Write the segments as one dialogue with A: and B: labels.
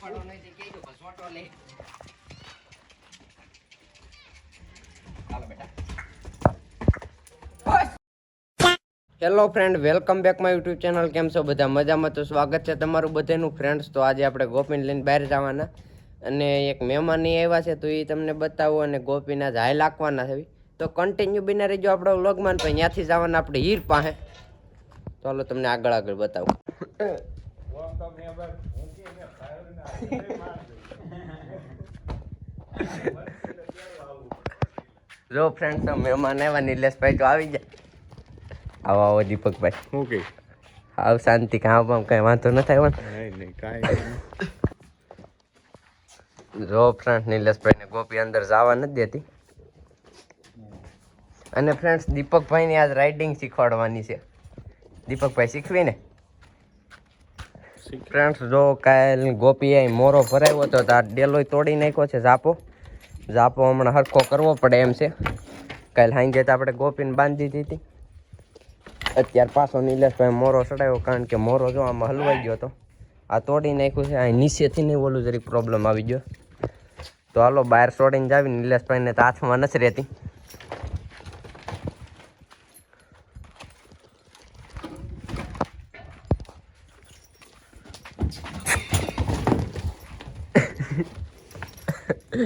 A: પડો hello friend, welcome back my YouTube channel. કેમ છો બધા? મજામાં તો સ્વાગત છે તમારું બધાનું ફ્રેન્ડ્સ. તો આજે આપણે ગોપીને લઈને બહાર જવાના. અને એક મહેમાન એ આવ્યા છે, તો એ તમને બતાવો અને ગોપીના જ લાખવાના છે. તો કન્ટિન્યુ બિના રહીજો આપણો વ્લોગમાં પછી ત્યાંથી જવાના આપણે હીર પાસે. ચાલો તમને આગળ આગળ બતાવું. જો ફ્રેન્ડ તો મહેમાન આવ્યા નિલેશભાઈ તો આવી જાય આવો આવો દીપકભાઈ.
B: શું કે
A: આવ શાંતિ કામ બામ કઈ વાંધો ન થાય
B: નહીં કાંઈ
A: જો ફ્રેન્ડ નિલેશભાઈ ને ગોપી અંદર જવા નથી દેતી. અને ફ્રેન્ડ્સ દીપકભાઈની આજ રાઇડિંગ શીખવાડવાની છે. દીપકભાઈ શીખવી ને ફ્રેન્ડ્સ જો કાલ ગોપીએ મોરો ભરાયો હતો તો આ ડેલોય તોડી નાખ્યો છે ઝાપો. ઝાપો હમણાં હરખો કરવો પડે એમ છે. કાલ સાંજે તો આપણે ગોપીને બાંધી દીધી. અત્યારે પાછો નિલેશભાઈ મોરો ચડાવ્યો કારણ કે મોરો જો આમાં હલવાઈ ગયો હતો આ તોડી નાખ્યું છે અહીં નીચેથી નહીં ઓલું જરીક પ્રોબ્લેમ આવી ગયો. તો હાલો બહાર છોડીને જાવી, નિલેશભાઈને તો હાથમાં નથી રહેતી. એ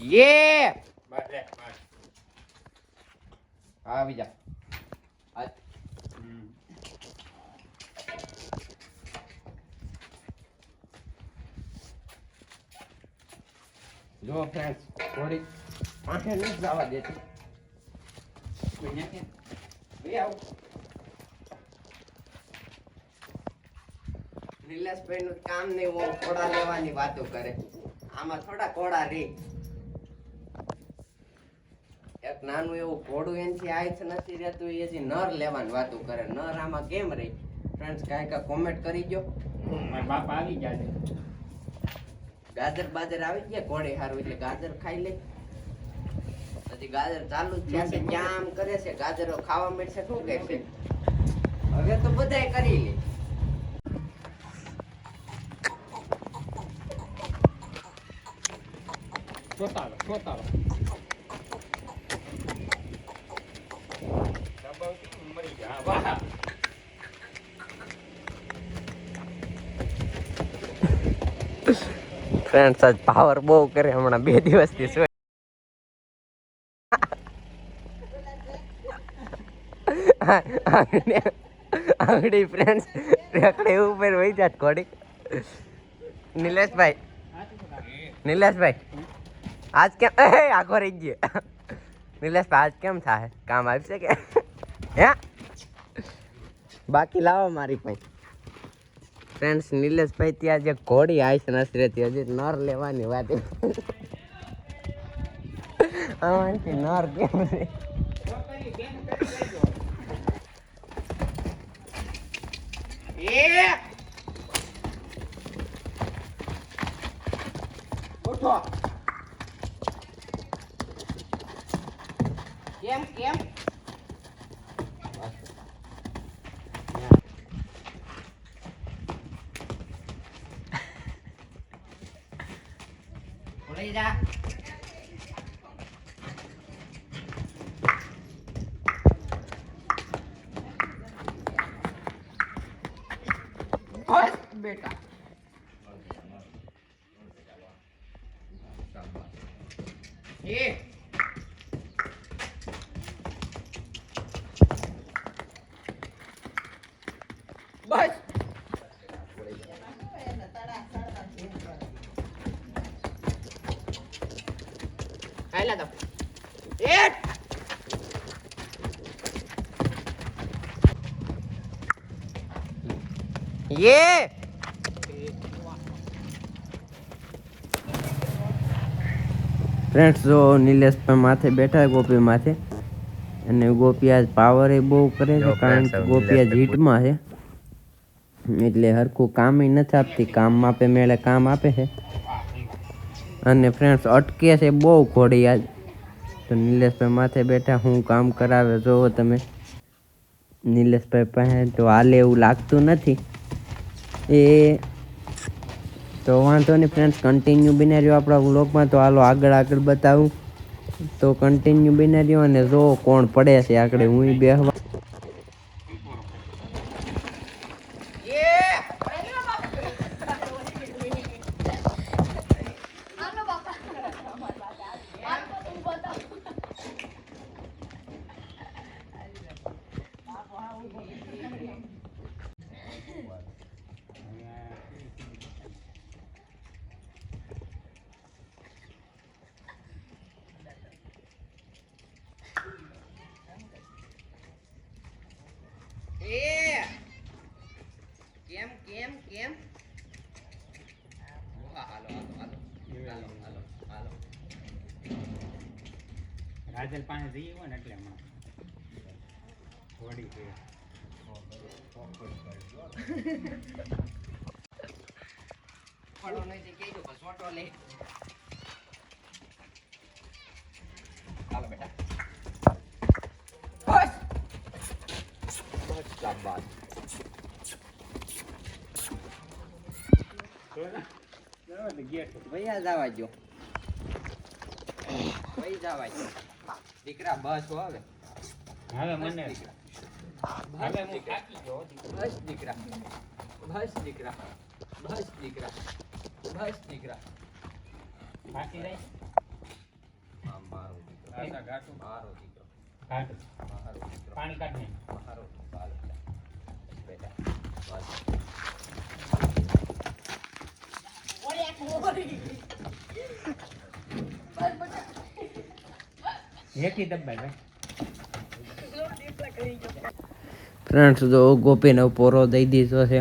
A: એ આવી જા. જો ફ્રેન્ડ્સ થોડી આંખે નથી જવા દેતી. લઈ આવો. નિલેશભાઈ નું કામ નહીં હું ઘોડા લેવાની વાતો કરે. આમાં થોડા ઘોડા રે. એક નાનું એવું ઘોડું એનથી આયથ નથી રહેતું એ જે નર લેવાની વાતો કરે. નર આમાં કેમ રહી ફ્રેન્ડ્સ કાંઈ કાંઈ કોમેન્ટ કરી દો
B: મારા બાપ આવી ગયા છે.
A: ગાજર બાજર આવી ગયા ઘોડે હારું એટલે ગાજર ખાઈ લે. હજી ગાજર ચાલુ જ થયા છે. ક્યાં આમ કરે છે ગાજરો ખાવા મળશે શું કહે છે હવે તો બધાય કરી લે.
B: વાહ
A: ફ્રેન્ડ્સ આજ પાવર બહુ કરે હમણાં બે દિવસથી. શું? આંગળી ફ્રેન્ડ્સ રેકડે ઉપર વહી જાત ઘોડી. નિલેશભાઈ નિલેશભાઈ આજ કેમ એ આખો રહી ગયો નિલેશભાઈ આજ કેમ થાય કામ આવશે કે હે બાકી લાવો મારી પાસે ફ્રેન્ડ્સ નિલેશભાઈ ત્યાં જે ઘોડી આઈસ નથી રહેતી હજી નર લેવાની વાત આમાંથી નર કેમ રે ઉઠો કેમ કેમ લઈ જા બસ બેટા એ હાલા તો. એટ યે ફ્રેન્ડ્સ જો નિલેશભાઈ માથે બેઠા ગોપી માથે. અને ગોપી આજ પાવર એ બહુ કરે છે કારણ કે ગોપી આજ હીટમાં છે. એટલે હરખું કામ નથી આપતી. કામ આપે મેળે કામ આપે છે. અને ફ્રેન્ડ્સ અટકે છે બહુ ઘોડી આજ. તો નિલેશભાઈ માથે બેઠા, હું કામ કરાવે, જોવો તમે. નિલેશભાઈ પાસે તો હાલે એવું લાગતું નથી. એ તો વાંધો નહીં ફ્રેન્ડ્સ કન્ટિન્યુ બિના રહ્યો આપણા વ્લોગમાં તો હાલો આગળ આગળ બતાવું. તો કન્ટિન્યુ બિના રહ્યો અને જો કોણ પડે છે આગળ, હું બેહવા એ કેમ હાલો હાલો હાલો હાલો હાલો
B: રાજલ પાસે જઈએ હોય ને એટલે હમણાં થોડી છે
A: પડો નહીં તે કહેજો બસ ઓટો લે હાલો બેટા બસ બસ ભૈયા જવા જો ભઈ જવા જો દીકરા બસ હવે.
B: હવે મને. હવે હું થાકી ગયો
A: બસ દીકરા. બસ દીકરા. બસ દીકરા. બસ દીકરા.
B: જાય
A: આ મારો દીકરો.
B: ઘાટા
A: મારો દીકરો.
B: ઘાટું
A: મારો દીકરો.
B: પાણી કાઢ
A: મારો બાલ બેટા બસ
B: એકી દબાઈ ભાઈ
A: ફ્રેન્ડ્સ તો ગોપીને પોરો દઈ દીધો છે.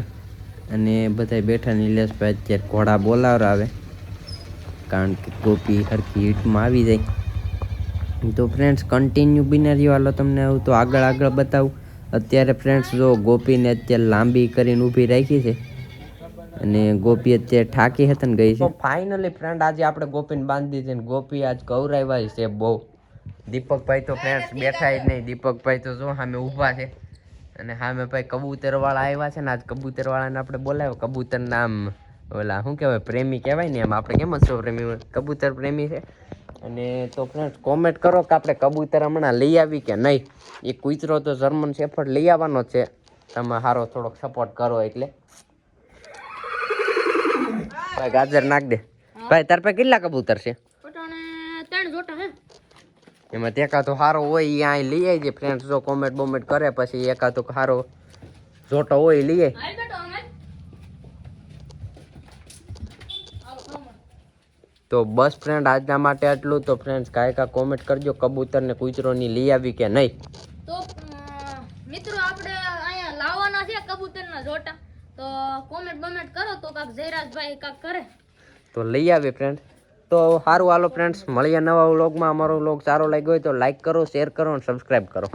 A: અને બધા બેઠા નિલેશભાઈ અત્યારે ઘોડા બોલાવરાવે કારણ કે ગોપી હરખી હીટમાં આવી જાય. તો ફ્રેન્ડ્સ કન્ટિન્યુ બિનારીઓ હાલો તમને આવું તો આગળ આગળ બતાવું. અત્યારે ફ્રેન્ડ્સ, જો ગોપીને અત્યારે લાંબી કરીને ઊભી રાખી છે. અને ગોપી અત્યારે ઠાકી હતા ને ગઈ છે? ફાઇનલી ફ્રેન્ડ આજે આપણે ગોપીને બાંધી દીધી ને ગોપી આજ ગૌરાવ્યા છે બહુ. દીપકભાઈ તો ફ્રેન્ડ બેઠા જ નહીં. દીપકભાઈ તો જો સામે ઊભા છે. અને સામે ભાઈ કબૂતર વાળા આવ્યા છે ને, આજ કબૂતર વાળાને આપણે બોલાવ્યો. કબૂતર નામ ઓલા, શું કહેવાય, પ્રેમી કહેવાય ને એમ. આપણે કેમ છો પ્રેમી કબૂતર પ્રેમી છે. અને તો ફ્રેન્ડ કોમેન્ટ કરો કે આપણે કબૂતર હમણાં લઈ આવી કે નહીં. એ કૂતરો તો જર્મન શેફર્ડ લઈ આવવાનો છે. તમે સારો થોડોક સપોર્ટ કરો એટલે. ભાઈ ગાજર નાખ દે. ભાઈ તાર પાસે કેટલા કબૂતર છે? એમાં એકાદો સારો હોય એ અહીં લઈ આવી ફ્રેન્ડ્સ જો કોમેન્ટ બોમેન્ટ કરે પછી એકાદો સારો જોટો હોય લઈ આય.
C: હાલ બેટો અમે. આવો ખમણ
A: તો બસ ફ્રેન્ડ આજના માટે આટલું તો ફ્રેન્ડ્સ કાંઈ કાંઈ કોમેન્ટ કરજો કબૂતર ને કૂતરોની લઈ આવી કે નહીં?
C: તો મિત્રો આપણે અહીંયા લાવવાના છે કબૂતરના જોટા. તો કોમેન્ટ બમેન્ટ કરો તો કાક જયરાજભાઈ કાક કરે.
A: તો લઈ આવી ફ્રેન્ડ તો સારું હાલો ફ્રેન્ડ્સ મળીએ નવા વ્લોગમાં અમારો વ્લોગ સારો લાગ્યો હોય તો લાઈક કરો શેર કરો અને સબસ્ક્રાઈબ કરો.